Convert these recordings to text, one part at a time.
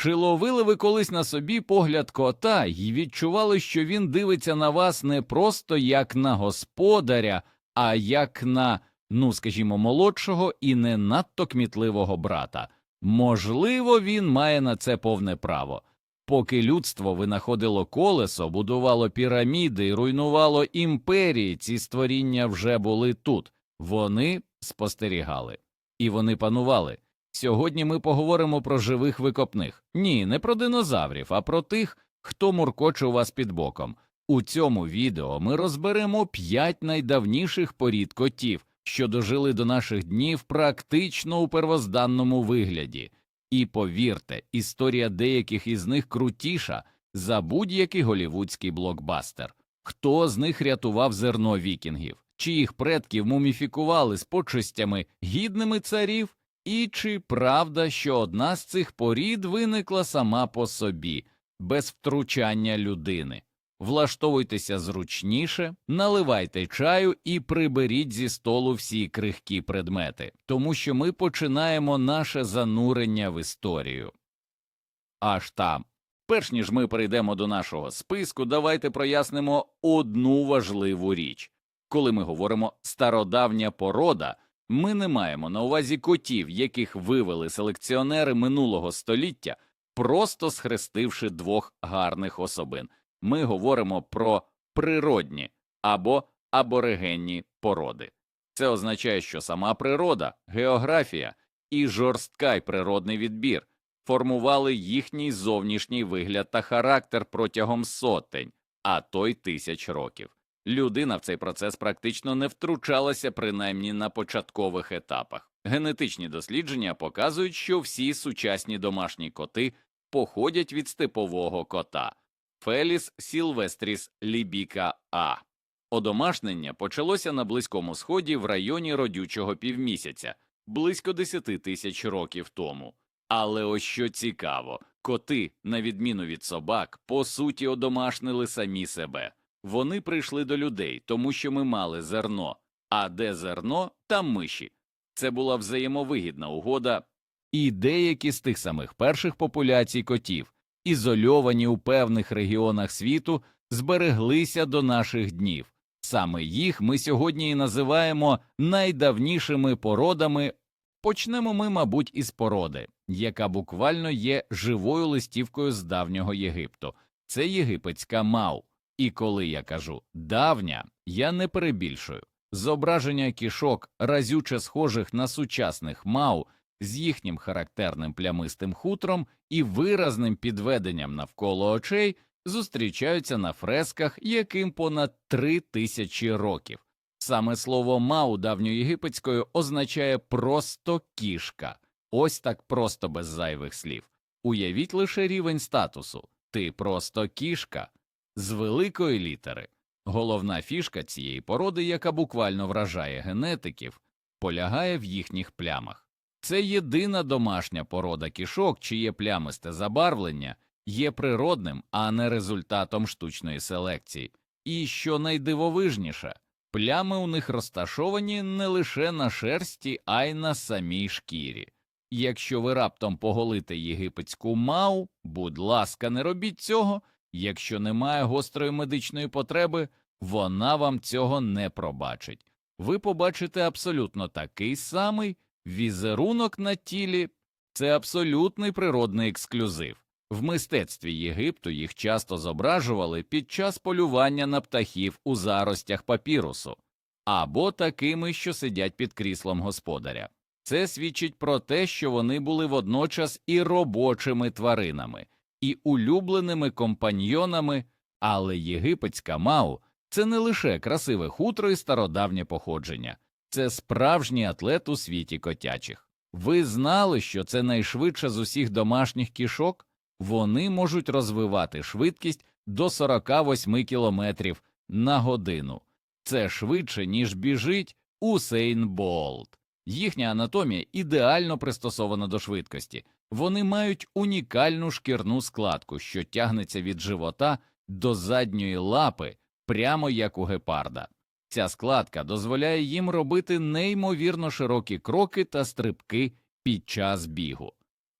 Чи ловили ви колись на собі погляд кота і відчували, що він дивиться на вас не просто як на господаря, а як на, ну скажімо, молодшого і не надто кмітливого брата? Можливо, він має на це повне право. Поки людство винаходило колесо, будувало піраміди і руйнувало імперії, ці створіння вже були тут. Вони спостерігали і вони панували. Сьогодні ми поговоримо про живих викопних. Ні, не про динозаврів, а про тих, хто муркоче у вас під боком. У цьому відео ми розберемо п'ять найдавніших порід котів, що дожили до наших днів практично у первозданному вигляді. І повірте, історія деяких із них крутіша за будь-який голівудський блокбастер. Хто з них рятував зерно вікінгів, чиїх предків муміфікували з почестями гідними царів, і чи правда, що одна з цих порід виникла сама по собі, без втручання людини? Влаштовуйтеся зручніше, наливайте чаю і приберіть зі столу всі крихкі предмети, тому що ми починаємо наше занурення в історію. Аж там. Перш ніж ми перейдемо до нашого списку, давайте прояснимо одну важливу річ. Коли ми говоримо стародавня порода, ми не маємо на увазі котів, яких вивели селекціонери минулого століття, просто схрестивши двох гарних особин. Ми говоримо про природні або аборигенні породи. Це означає, що сама природа, географія і жорсткий природний відбір формували їхній зовнішній вигляд та характер протягом сотень, а то й тисяч років. Людина в цей процес практично не втручалася принаймні на початкових етапах. Генетичні дослідження показують, що всі сучасні домашні коти походять від степового кота Феліс Сілвестріс Лібіка А. Одомашнення почалося на Близькому Сході в районі родючого півмісяця близько 10 тисяч років тому. Але ось що цікаво, коти, на відміну від собак, по суті одомашнили самі себе. Вони прийшли до людей, тому що ми мали зерно, а де зерно, там миші. Це була взаємовигідна угода, і деякі з тих самих перших популяцій котів, ізольовані у певних регіонах світу, збереглися до наших днів. Саме їх ми сьогодні і називаємо найдавнішими породами. Почнемо ми, мабуть, із породи, яка буквально є живою листівкою з давнього Єгипту. Це єгипетська мау. І коли я кажу давня, я не перебільшую. Зображення кішок, разюче схожих на сучасних мау, з їхнім характерним плямистим хутром і виразним підведенням навколо очей зустрічаються на фресках, яким понад три тисячі років. Саме слово мау давньоєгипетською означає просто кішка, ось так просто без зайвих слів. Уявіть лише рівень статусу ти просто кішка з великої літери. Головна фішка цієї породи, яка буквально вражає генетиків, полягає в їхніх плямах. Це єдина домашня порода кішок, чиє плямисте забарвлення є природним, а не результатом штучної селекції. І що найдивовижніше, плями у них розташовані не лише на шерсті, а й на самій шкірі. Якщо ви раптом поголите єгипетську мау, будь ласка, не робіть цього. Якщо немає гострої медичної потреби, вона вам цього не пробачить. Ви побачите абсолютно такий самий візерунок на тілі, це абсолютний природний ексклюзив. В мистецтві Єгипту їх часто зображували під час полювання на птахів у заростях папірусу, або такими, що сидять під кріслом господаря. Це свідчить про те, що вони були водночас і робочими тваринами і улюбленими компаньйонами, але єгипетська мау це не лише красиве хутро і стародавнє походження, це справжній атлет у світі котячих. Ви знали, що це найшвидше з усіх домашніх кішок? Вони можуть розвивати швидкість до 48 км на годину. Це швидше, ніж біжить Усейн Болт. Їхня анатомія ідеально пристосована до швидкості. Вони мають унікальну шкірну складку, що тягнеться від живота до задньої лапи, прямо як у гепарда. Ця складка дозволяє їм робити неймовірно широкі кроки та стрибки під час бігу.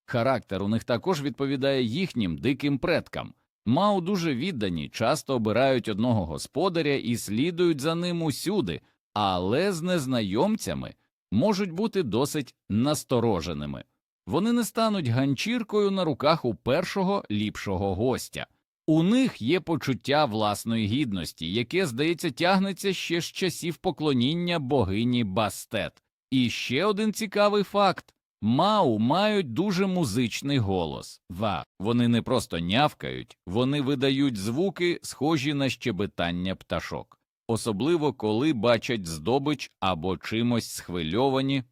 Характер у них також відповідає їхнім диким предкам. Мау дуже віддані, часто обирають одного господаря і слідують за ним усюди, але з незнайомцями можуть бути досить настороженими. Вони не стануть ганчіркою на руках у першого ліпшого гостя. У них є почуття власної гідності, яке, здається, тягнеться ще з часів поклоніння богині Бастет. І ще один цікавий факт Мау мають дуже музичний голос. Ва. Вони не просто нявкають, вони видають звуки, схожі на щебетання пташок, особливо коли бачать здобич або чимось схвильовані.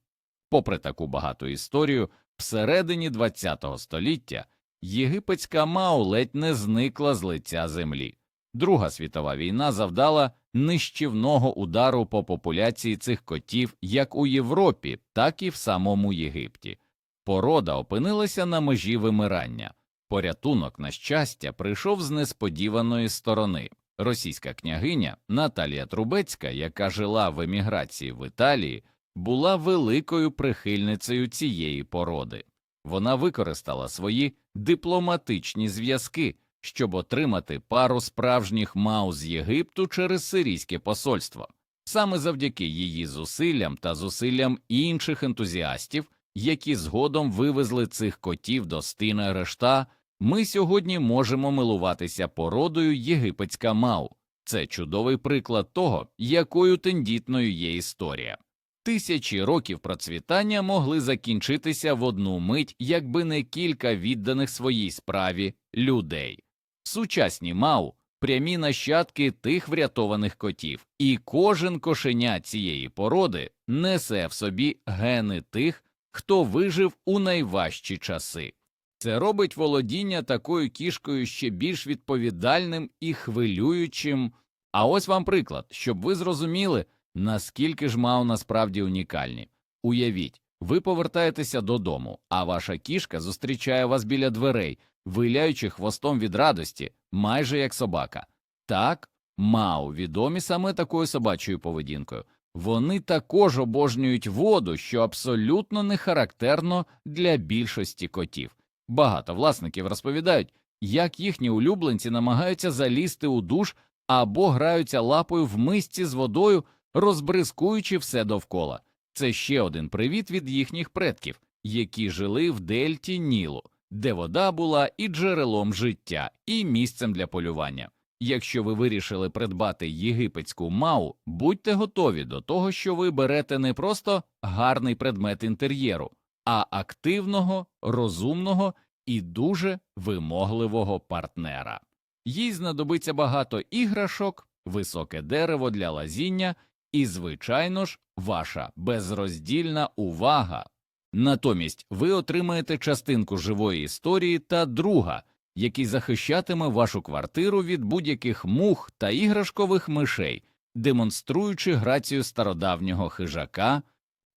Попри таку багату історію, всередині ХХ століття єгипетська Мау ледь не зникла з лиця землі. Друга світова війна завдала нищівного удару по популяції цих котів як у Європі, так і в самому Єгипті. Порода опинилася на межі вимирання. Порятунок, на щастя, прийшов з несподіваної сторони. Російська княгиня Наталія Трубецька, яка жила в еміграції в Італії, була великою прихильницею цієї породи. Вона використала свої дипломатичні зв'язки, щоб отримати пару справжніх мау з Єгипту через сирійське посольство. Саме завдяки її зусиллям та зусиллям інших ентузіастів, які згодом вивезли цих котів до стіна решта, ми сьогодні можемо милуватися породою єгипетська мау. Це чудовий приклад того, якою тендітною є історія. Тисячі років процвітання могли закінчитися в одну мить, якби не кілька відданих своїй справі людей. Сучасні мау прямі нащадки тих врятованих котів, і кожен кошеня цієї породи несе в собі гени тих, хто вижив у найважчі часи. Це робить володіння такою кішкою ще більш відповідальним і хвилюючим. А ось вам приклад, щоб ви зрозуміли, наскільки ж мау насправді унікальні. Уявіть, ви повертаєтеся додому, а ваша кішка зустрічає вас біля дверей, виляючи хвостом від радості, майже як собака. Так, мау відомі саме такою собачою поведінкою. Вони також обожнюють воду, що абсолютно не характерно для більшості котів. Багато власників розповідають, як їхні улюбленці намагаються залізти у душ або граються лапою в мисці з водою, розбризкуючи все довкола. Це ще один привіт від їхніх предків, які жили в дельті Нілу, де вода була і джерелом життя, і місцем для полювання. Якщо ви вирішили придбати єгипетську мау, будьте готові до того, що ви берете не просто гарний предмет інтер'єру, а активного, розумного і дуже вимогливого партнера. Їй знадобиться багато іграшок, високе дерево для лазіння і, звичайно ж, ваша безроздільна увага. Натомість ви отримаєте частинку живої історії та друга, який захищатиме вашу квартиру від будь-яких мух та іграшкових мишей, демонструючи грацію стародавнього хижака.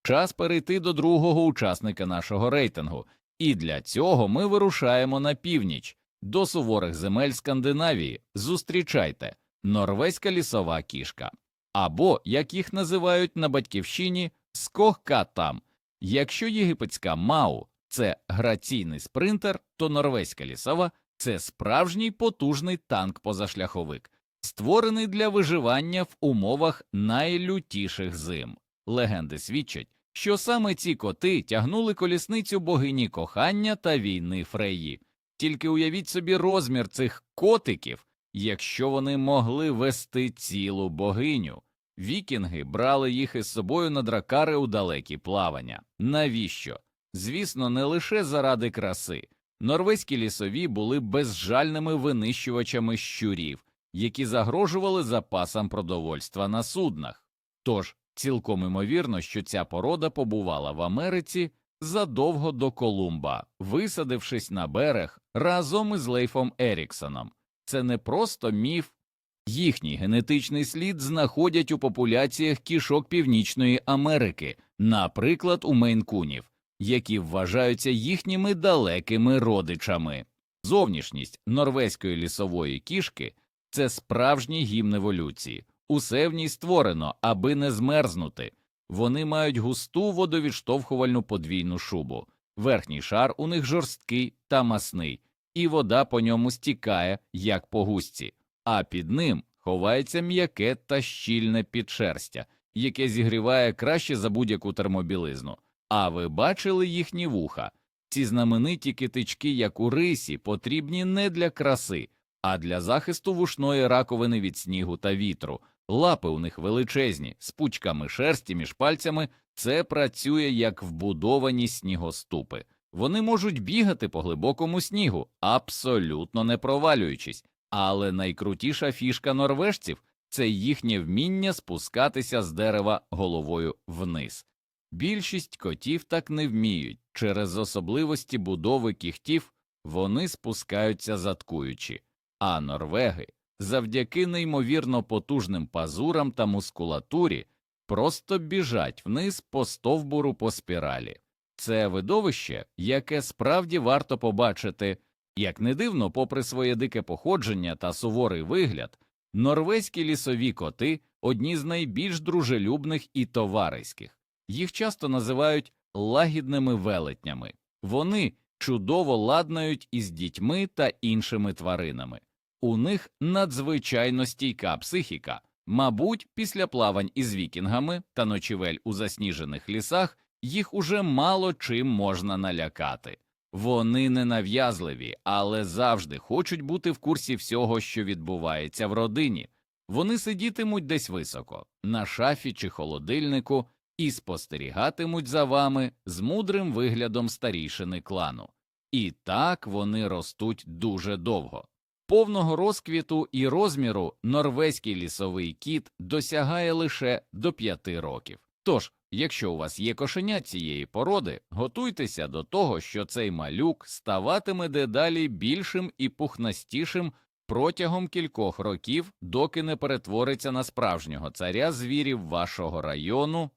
Час перейти до другого учасника нашого рейтингу, і для цього ми вирушаємо на північ до суворих земель Скандинавії. Зустрічайте норвезька лісова кішка, або як їх називають на батьківщині скохкатам. Якщо єгипетська мау це граційний спринтер, то норвезька лісова це справжній потужний танк-позашляховик, створений для виживання в умовах найлютіших зим. Легенди свідчать, що саме ці коти тягнули колісницю богині кохання та війни Фреї. Тільки уявіть собі розмір цих котиків, якщо вони могли вести цілу богиню. Вікінги брали їх із собою на дракари у далекі плавання. Навіщо? Звісно, не лише заради краси. Норвезькі лісові були безжальними винищувачами щурів, які загрожували запасам продовольства на суднах. Тож цілком імовірно, що ця порода побувала в Америці задовго до Колумба, висадившись на берег разом із Лейфом Еріксоном. Це не просто міф, їхній генетичний слід знаходять у популяціях кішок Північної Америки, наприклад, у мейнкунів, які вважаються їхніми далекими родичами. Зовнішність норвезької лісової кішки це справжній гімн еволюції. Усе в ній створено, аби не змерзнути. Вони мають густу водовідштовхувальну подвійну шубу, Верхній шар у них жорсткий та масний, і вода по ньому стікає, як по гусці, а під ним ховається м'яке та щільне підшерстя, яке зігріває краще за будь-яку термобілизну. А ви бачили їхні вуха? Ці знамениті китички, як у рисі, потрібні не для краси, а для захисту вушної раковини від снігу та вітру. Лапи у них величезні, з пучками шерсті між пальцями. Це працює як вбудовані снігоступи. Вони можуть бігати по глибокому снігу, абсолютно не провалюючись. Але найкрутіша фішка норвежців це їхнє вміння спускатися з дерева головою вниз. Більшість котів так не вміють через особливості будови кіхтів вони спускаються заткуючи, а норвеги завдяки неймовірно потужним пазурам та мускулатурі просто біжать вниз по стовбуру по спіралі. Це видовище, яке справді варто побачити, як не дивно, попри своє дике походження та суворий вигляд, норвезькі лісові коти одні з найбільш дружелюбних і товариських. Їх часто називають лагідними велетнями. Вони чудово ладнають із дітьми та іншими тваринами. У них надзвичайно стійка психіка. Мабуть, після плавань із вікінгами та ночівель у засніжених лісах їх уже мало чим можна налякати. Вони ненав'язливі, але завжди хочуть бути в курсі всього, що відбувається в родині. Вони сидітимуть десь високо, на шафі чи холодильнику, і спостерігатимуть за вами з мудрим виглядом старішини клану. І так вони ростуть дуже довго. Повного розквіту і розміру норвезький лісовий кіт досягає лише до п'яти років. Тож, якщо у вас є кошеня цієї породи, готуйтеся до того, що цей малюк ставатиме дедалі більшим і пухнастішим протягом кількох років, доки не перетвориться на справжнього царя звірів вашого району.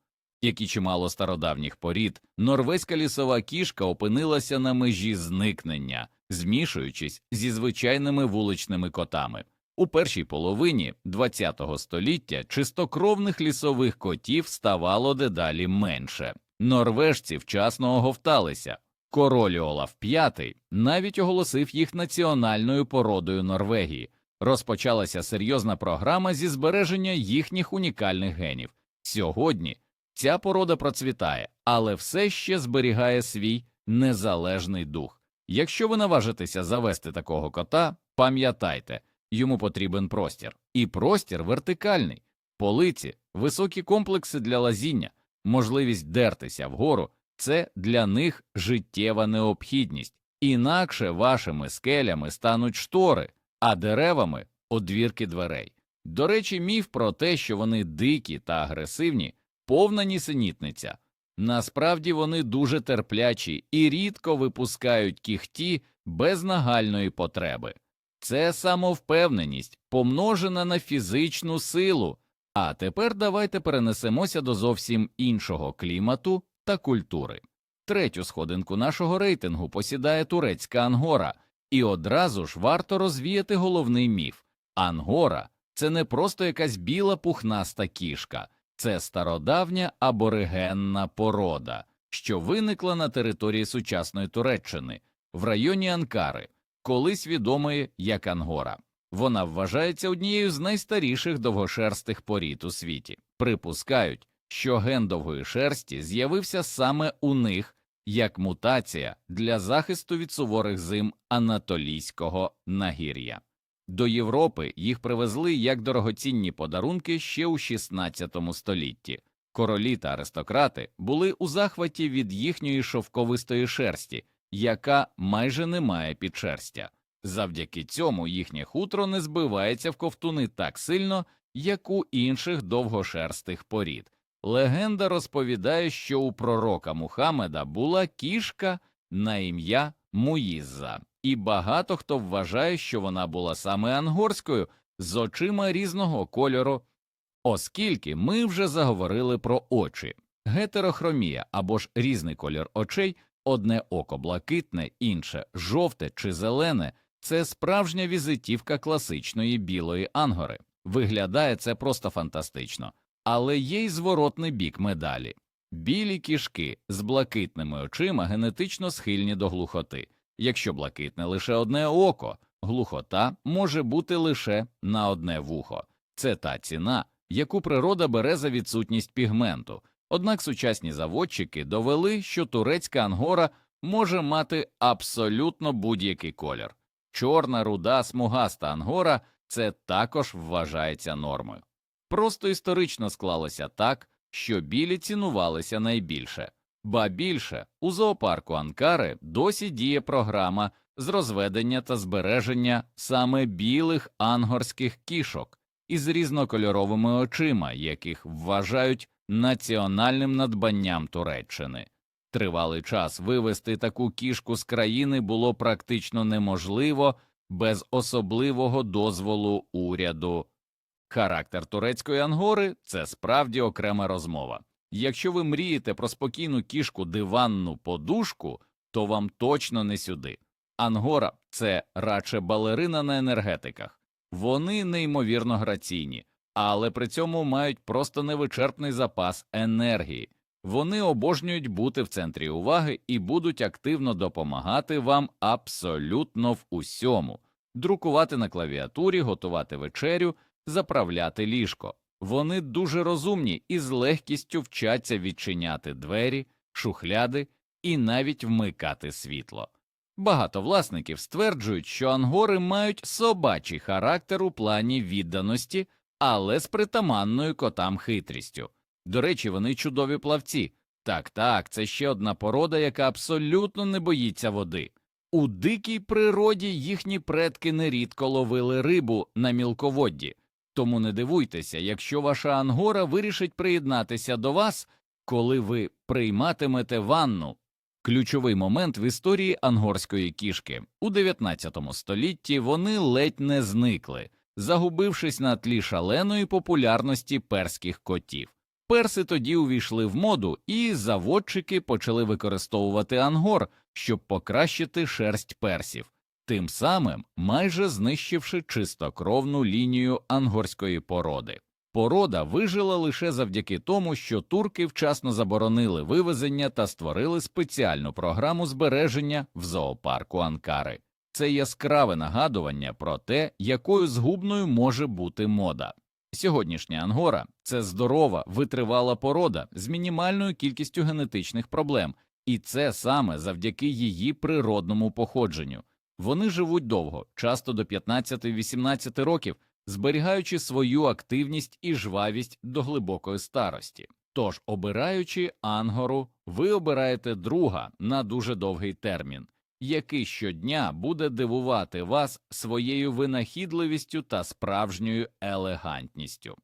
Як і чимало стародавніх порід, норвезька лісова кішка опинилася на межі зникнення, змішуючись зі звичайними вуличними котами. У першій половині ХХ століття чистокровних лісових котів ставало дедалі менше. Норвежці вчасно оговталися. Король Олаф V навіть оголосив їх національною породою Норвегії. Розпочалася серйозна програма зі збереження їхніх унікальних генів. Сьогодні ця порода процвітає, але все ще зберігає свій незалежний дух. Якщо ви наважитеся завести такого кота, пам'ятайте, йому потрібен простір, і простір вертикальний, полиці, високі комплекси для лазіння, можливість дертися вгору це для них життєва необхідність, інакше вашими скелями стануть штори, а деревами одвірки дверей. До речі, міф про те, що вони дикі та агресивні, повна нісенітниця. Насправді вони дуже терплячі і рідко випускають кіхті без нагальної потреби. Це самовпевненість, помножена на фізичну силу. А тепер давайте перенесемося до зовсім іншого клімату та культури. Третю сходинку нашого рейтингу посідає турецька ангора, і одразу ж варто розвіяти головний міф ангора це не просто якась біла пухнаста кішка. Це стародавня аборигенна порода, що виникла на території сучасної Туреччини в районі Анкари, колись відомої як Ангора. Вона вважається однією з найстаріших довгошерстих порід у світі. Припускають, що ген довгої шерсті з'явився саме у них як мутація для захисту від суворих зим анатолійського нагір'я. До Європи їх привезли як дорогоцінні подарунки ще у XVI столітті. Королі та аристократи були у захваті від їхньої шовковистої шерсті, яка майже не має підшерстя. Завдяки цьому їхнє хутро не збивається в ковтуни так сильно, як у інших довгошерстих порід. Легенда розповідає, що у пророка Мухаммеда була кішка на ім'я Муїза, і багато хто вважає, що вона була саме ангорською з очима різного кольору, оскільки ми вже заговорили про очі. Гетерохромія або ж різний колір очей, одне око блакитне, інше жовте чи зелене це справжня візитівка класичної білої ангори. Виглядає це просто фантастично, але є й зворотний бік медалі. Білі кішки з блакитними очима генетично схильні до глухоти. Якщо блакитне лише одне око, глухота може бути лише на одне вухо. Це та ціна, яку природа бере за відсутність пігменту. Однак сучасні заводчики довели, що турецька ангора може мати абсолютно будь-який колір. Чорна, руда, смугаста ангора це також вважається нормою. Просто історично склалося так, що білі цінувалися найбільше. Ба більше у зоопарку Анкари досі діє програма з розведення та збереження саме білих ангорських кішок із різнокольоровими очима, яких вважають національним надбанням Туреччини. Тривалий час вивести таку кішку з країни було практично неможливо без особливого дозволу уряду. Характер турецької ангори це справді окрема розмова. Якщо ви мрієте про спокійну кішку диванну подушку, то вам точно не сюди. Ангора це радше балерина на енергетиках. Вони неймовірно граційні, але при цьому мають просто невичерпний запас енергії. Вони обожнюють бути в центрі уваги і будуть активно допомагати вам абсолютно в усьому друкувати на клавіатурі, готувати вечерю, заправляти ліжко. Вони дуже розумні і з легкістю вчаться відчиняти двері, шухляди і навіть вмикати світло. Багато власників стверджують, що ангори мають собачий характер у плані відданості, але з притаманною котам хитрістю. До речі, вони чудові плавці. Так, так, це ще одна порода, яка абсолютно не боїться води. У дикій природі їхні предки нерідко ловили рибу на мілководді, тому не дивуйтеся, якщо ваша ангора вирішить приєднатися до вас, коли ви прийматимете ванну. Ключовий момент в історії ангорської кішки у 19 столітті вони ледь не зникли, загубившись на тлі шаленої популярності перських котів. Перси тоді увійшли в моду, і заводчики почали використовувати ангор, щоб покращити шерсть персів, тим самим майже знищивши чистокровну лінію ангорської породи. Порода вижила лише завдяки тому, що турки вчасно заборонили вивезення та створили спеціальну програму збереження в зоопарку Анкари. Це яскраве нагадування про те, якою згубною може бути мода. Сьогоднішня ангора це здорова, витривала порода з мінімальною кількістю генетичних проблем, і це саме завдяки її природному походженню. Вони живуть довго, часто до 15-18 років, зберігаючи свою активність і жвавість до глибокої старості. Тож, обираючи ангору, ви обираєте друга на дуже довгий термін, який щодня буде дивувати вас своєю винахідливістю та справжньою елегантністю.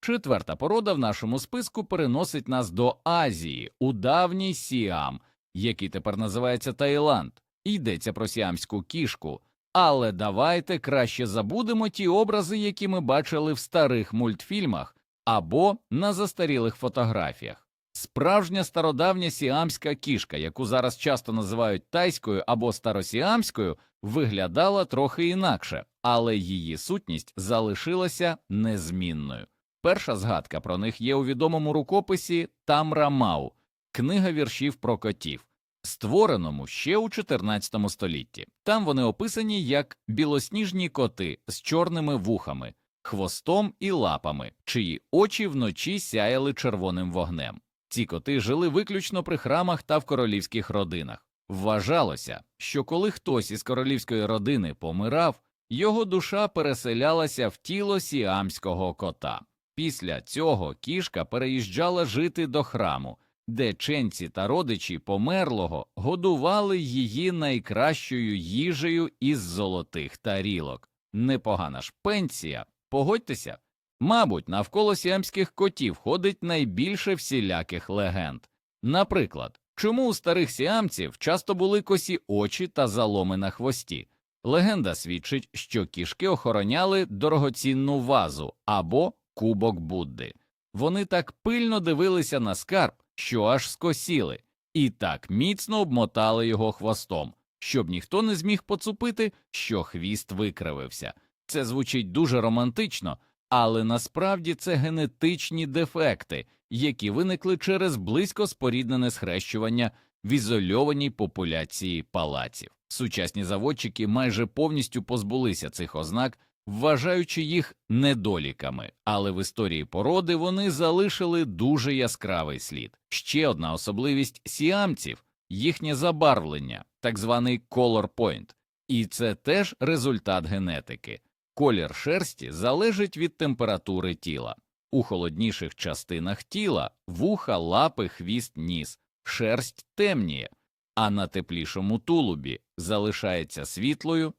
Четверта порода в нашому списку переносить нас до Азії у давній Сіам, який тепер називається Таїланд. Йдеться про сіамську кішку, але давайте краще забудемо ті образи, які ми бачили в старих мультфільмах або на застарілих фотографіях. Справжня стародавня сіамська кішка, яку зараз часто називають тайською або старосіамською, виглядала трохи інакше, але її сутність залишилася незмінною. Перша згадка про них є у відомому рукописі Тамра Мау, книга віршів про котів, створеному ще у 14 столітті. Там вони описані як білосніжні коти з чорними вухами, хвостом і лапами, чиї очі вночі сяяли червоним вогнем. Ці коти жили виключно при храмах та в королівських родинах. Вважалося, що коли хтось із королівської родини помирав, його душа переселялася в тіло сіамського кота. Після цього кішка переїжджала жити до храму, де ченці та родичі померлого годували її найкращою їжею із золотих тарілок. Непогана ж пенсія, погодьтеся. Мабуть, навколо сіамських котів ходить найбільше всіляких легенд. Наприклад, чому у старих сіамців часто були косі очі та заломи на хвості? Легенда свідчить, що кішки охороняли дорогоцінну вазу або кубок Будди. Вони так пильно дивилися на скарб, що аж скосіли, і так міцно обмотали його хвостом, щоб ніхто не зміг поцупити, що хвіст викривився. Це звучить дуже романтично, але насправді це генетичні дефекти, які виникли через близько споріднене схрещування в ізольованій популяції палаців. Сучасні заводчики майже повністю позбулися цих ознак, вважаючи їх недоліками, але в історії породи вони залишили дуже яскравий слід. Ще одна особливість сіамців їхнє забарвлення, так званий color point. І це теж результат генетики. Колір шерсті залежить від температури тіла. У холодніших частинах тіла вуха, лапи, хвіст, ніс, шерсть темніє, а на теплішому тулубі залишається світлою.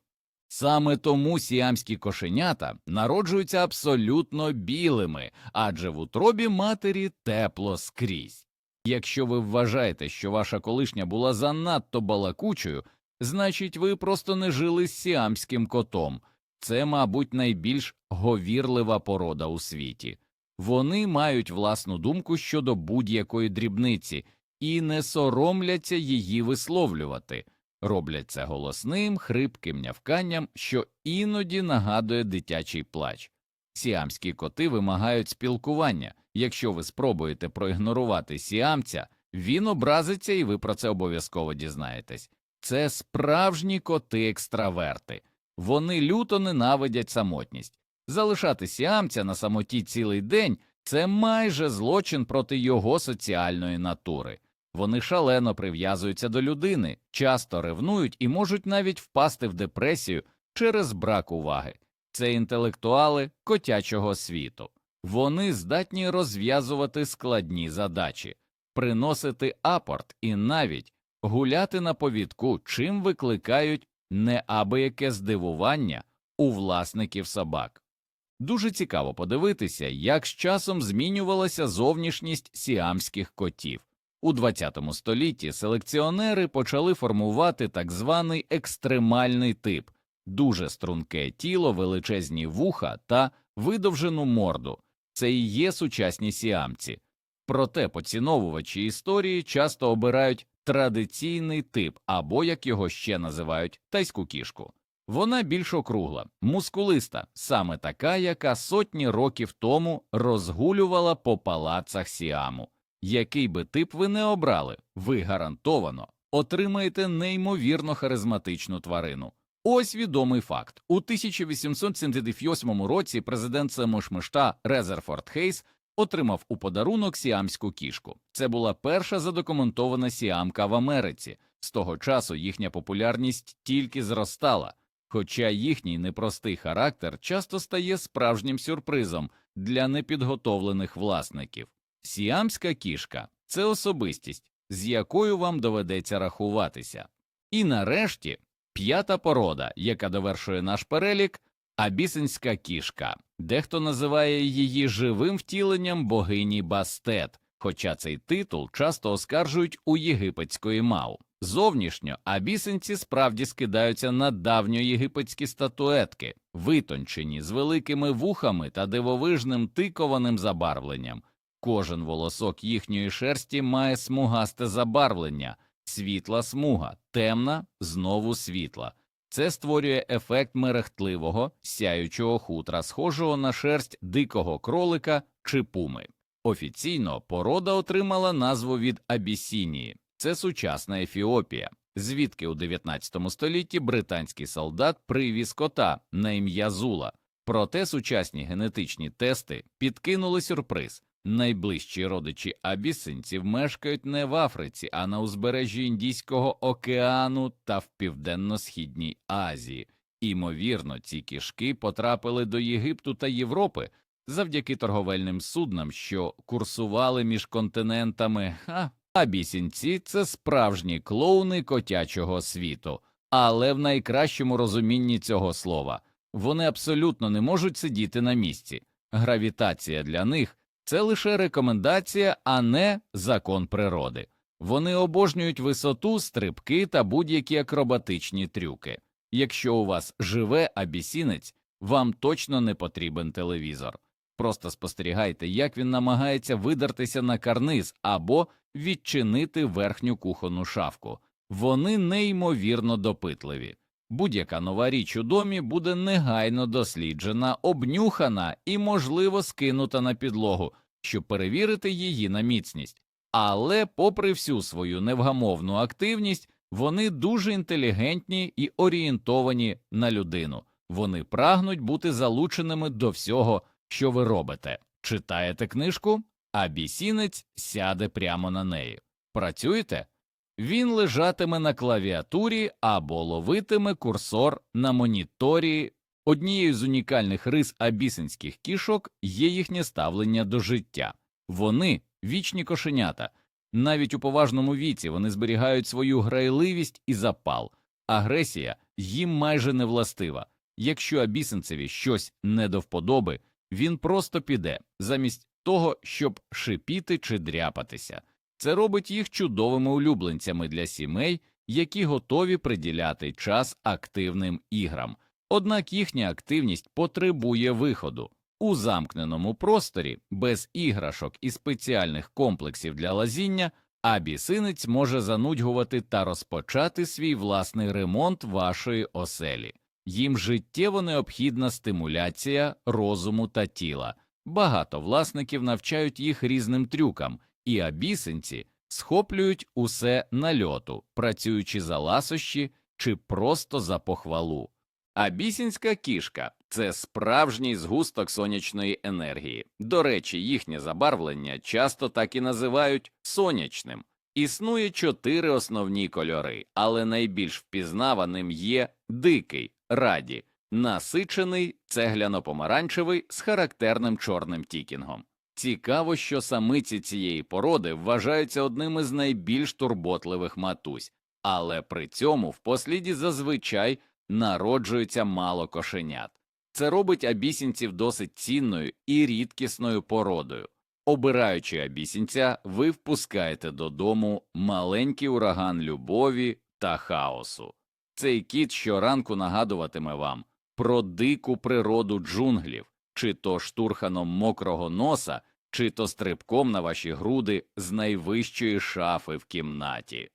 Саме тому сіамські кошенята народжуються абсолютно білими, адже в утробі матері тепло скрізь. Якщо ви вважаєте, що ваша колишня була занадто балакучою, значить ви просто не жили з сіамським котом. Це, мабуть, найбільш говірлива порода у світі. Вони мають власну думку щодо будь-якої дрібниці і не соромляться її висловлювати, роблять це голосним, хрипким нявканням, що іноді нагадує дитячий плач. Сіамські коти вимагають спілкування. Якщо ви спробуєте проігнорувати сіамця, він образиться і ви про це обов'язково дізнаєтесь. Це справжні коти-екстраверти. Вони люто ненавидять самотність. Залишати сіамця на самоті цілий день це майже злочин проти його соціальної натури. Вони шалено прив'язуються до людини, часто ревнують і можуть навіть впасти в депресію через брак уваги. Це інтелектуали котячого світу. Вони здатні розв'язувати складні задачі, приносити апорт і навіть гуляти на повідку, чим викликають неабияке здивування у власників собак. Дуже цікаво подивитися, як з часом змінювалася зовнішність сіамських котів. У ХХ столітті селекціонери почали формувати так званий екстремальний тип дуже струнке тіло, величезні вуха та видовжену морду. Це і є сучасні сіамці. Проте поціновувачі історії часто обирають традиційний тип або, як його ще називають, тайську кішку. Вона більш округла, мускулиста, саме така, яка сотні років тому розгулювала по палацах Сіаму. Який би тип ви не обрали, ви гарантовано отримаєте неймовірно харизматичну тварину. Ось відомий факт: у 1878 році президент Семошмишта Резерфорд Хейс отримав у подарунок сіамську кішку. Це була перша задокументована сіамка в Америці. З того часу їхня популярність тільки зростала, хоча їхній непростий характер часто стає справжнім сюрпризом для непідготовлених власників. Сіамська кішка це особистість, з якою вам доведеться рахуватися. І нарешті п'ята порода, яка довершує наш перелік, абісинська кішка. Дехто називає її живим втіленням богині Бастет, хоча цей титул часто оскаржують у єгипетської мау. Зовнішньо абісинці справді скидаються на давньоєгипетські статуетки, витончені з великими вухами та дивовижним тикованим забарвленням. Кожен волосок їхньої шерсті має смугасте забарвлення, світла смуга, темна, знову світла. Це створює ефект мерехтливого, сяючого хутра, схожого на шерсть дикого кролика чи пуми. Офіційно порода отримала назву від Абісінії, це сучасна Ефіопія, звідки у 19 столітті британський солдат привіз кота на ім'я Зула. Проте сучасні генетичні тести підкинули сюрприз. Найближчі родичі абісинців мешкають не в Африці, а на узбережжі Індійського океану та в південно-східній Азії. Імовірно, ці кішки потрапили до Єгипту та Європи завдяки торговельним суднам, що курсували між континентами. А абісінці це справжні клоуни котячого світу, але в найкращому розумінні цього слова вони абсолютно не можуть сидіти на місці. Гравітація для них це лише рекомендація, а не закон природи. Вони обожнюють висоту, стрибки та будь-які акробатичні трюки. Якщо у вас живе абісінець, вам точно не потрібен телевізор. Просто спостерігайте, як він намагається видертися на карниз або відчинити верхню кухонну шафку. Вони неймовірно допитливі. Будь-яка нова річ у домі буде негайно досліджена, обнюхана і, можливо, скинута на підлогу, щоб перевірити її на міцність. Але, попри всю свою невгамовну активність, вони дуже інтелігентні і орієнтовані на людину. Вони прагнуть бути залученими до всього, що ви робите. Читаєте книжку, а бісінець сяде прямо на неї. Працюєте? Він лежатиме на клавіатурі або ловитиме курсор на моніторі. Однією з унікальних рис абісинських кішок є їхнє ставлення до життя. Вони вічні кошенята. Навіть у поважному віці вони зберігають свою грайливість і запал. Агресія їм майже не властива. Якщо абісинцеві щось не до вподоби, він просто піде, замість того, щоб шипіти чи дряпатися. Це робить їх чудовими улюбленцями для сімей, які готові приділяти час активним іграм. Однак їхня активність потребує виходу. У замкненому просторі, без іграшок і спеціальних комплексів для лазіння, абісинець може занудьгувати та розпочати свій власний ремонт вашої оселі. Їм життєво необхідна стимуляція розуму та тіла. Багато власників навчають їх різним трюкам, і абісинці схоплюють усе на льоту, працюючи за ласощі чи просто за похвалу. Абісінська кішка це справжній згусток сонячної енергії. До речі, їхнє забарвлення часто так і називають сонячним. Існує чотири основні кольори, але найбільш впізнаваним є дикий раді, насичений цегляно-помаранчевий з характерним чорним тікінгом. Цікаво, що самиці цієї породи вважаються одним із найбільш турботливих матусь, але при цьому в посліді зазвичай народжується мало кошенят. Це робить абісінців досить цінною і рідкісною породою. Обираючи абісінця, ви впускаєте додому маленький ураган любові та хаосу. Цей кіт щоранку нагадуватиме вам про дику природу джунглів, чи то штурханом мокрого носа, чи то стрибком на ваші груди з найвищої шафи в кімнаті.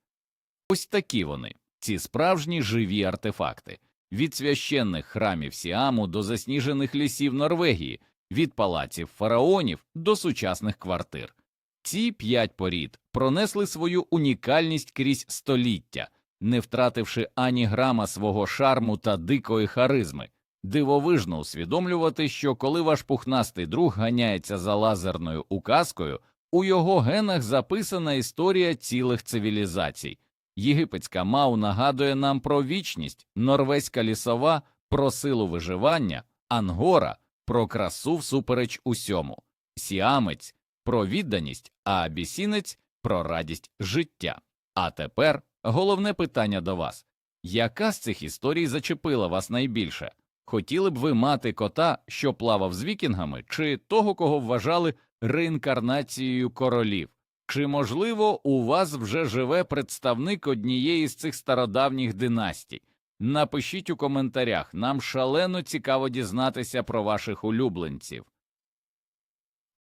Ось такі вони, ці справжні живі артефакти, від священних храмів Сіаму до засніжених лісів Норвегії, від палаців фараонів до сучасних квартир. Ці п'ять порід пронесли свою унікальність крізь століття, не втративши ані грама свого шарму та дикої харизми. Дивовижно усвідомлювати, що коли ваш пухнастий друг ганяється за лазерною указкою, у його генах записана історія цілих цивілізацій. Єгипетська мау нагадує нам про вічність, норвезька лісова про силу виживання, ангора про красу всупереч усьому, сіамець про відданість, а абісінець про радість життя. А тепер головне питання до вас яка з цих історій зачепила вас найбільше? Хотіли б ви мати кота, що плавав з вікінгами, чи того, кого вважали реінкарнацією королів? Чи, можливо, у вас вже живе представник однієї з цих стародавніх династій? Напишіть у коментарях, нам шалено цікаво дізнатися про ваших улюбленців.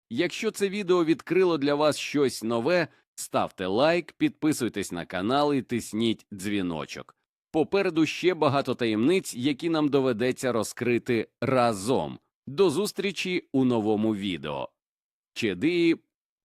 Якщо це відео відкрило для вас щось нове, ставте лайк, підписуйтесь на канал і тисніть дзвіночок. Попереду ще багато таємниць, які нам доведеться розкрити разом. До зустрічі у новому відео. Чедиї